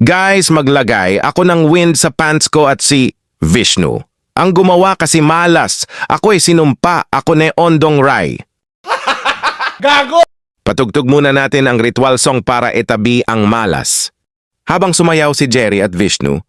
Guys, maglagay ako ng wind sa pants ko at si Vishnu. Ang gumawa kasi malas. Ako ay sinumpa. Ako na ondong rai. Gago! Patugtog muna natin ang ritual song para itabi ang malas. Habang sumayaw si Jerry at Vishnu,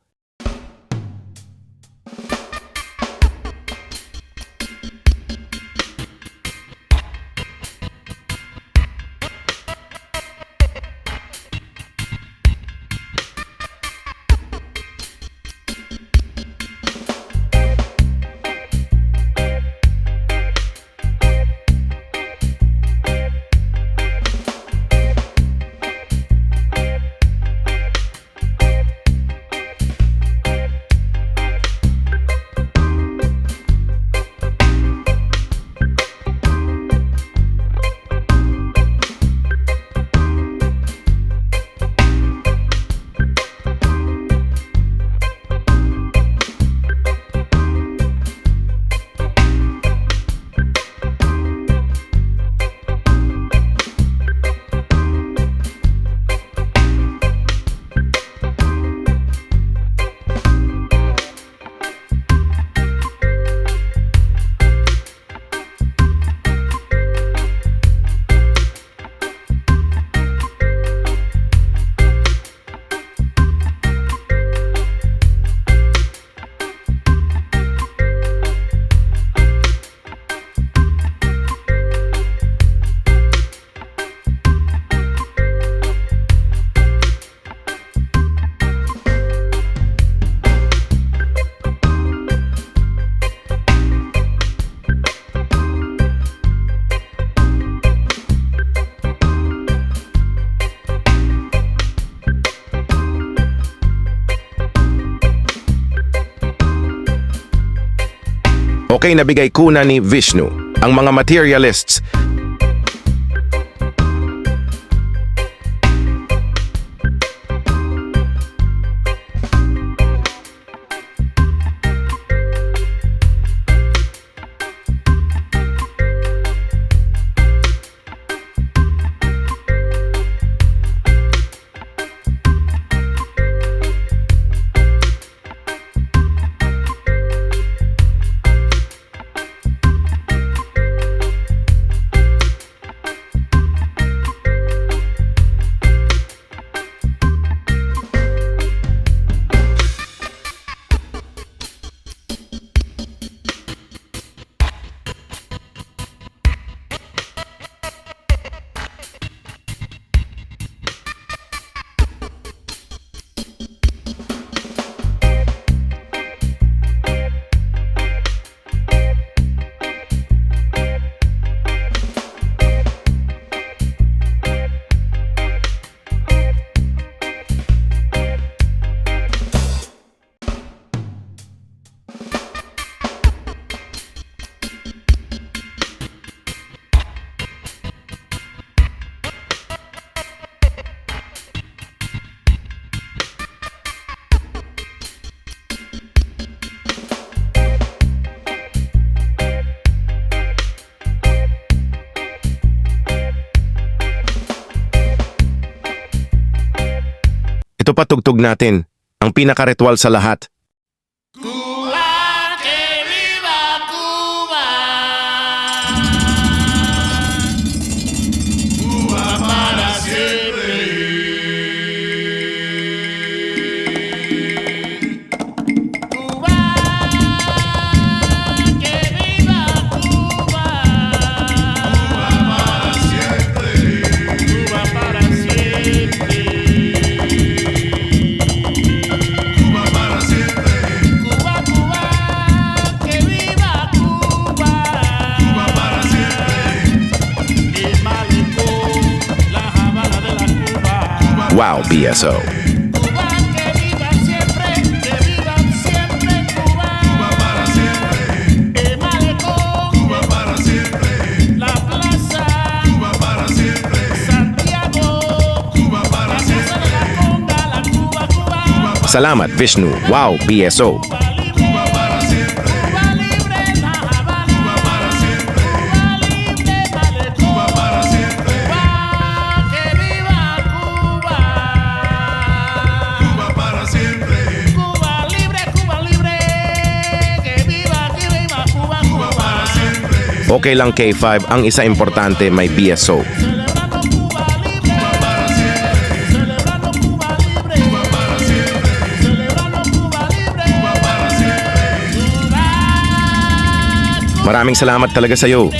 okay nabigay kuna ni Vishnu. Ang mga materialists Ito pa tugtog natin, ang pinakaretwal sa lahat. Cuba Cuba, Cuba. Salamat, Vishnu. Wow, BSO. Okay lang K5, ang isa importante may BSO. Maraming salamat talaga sa iyo.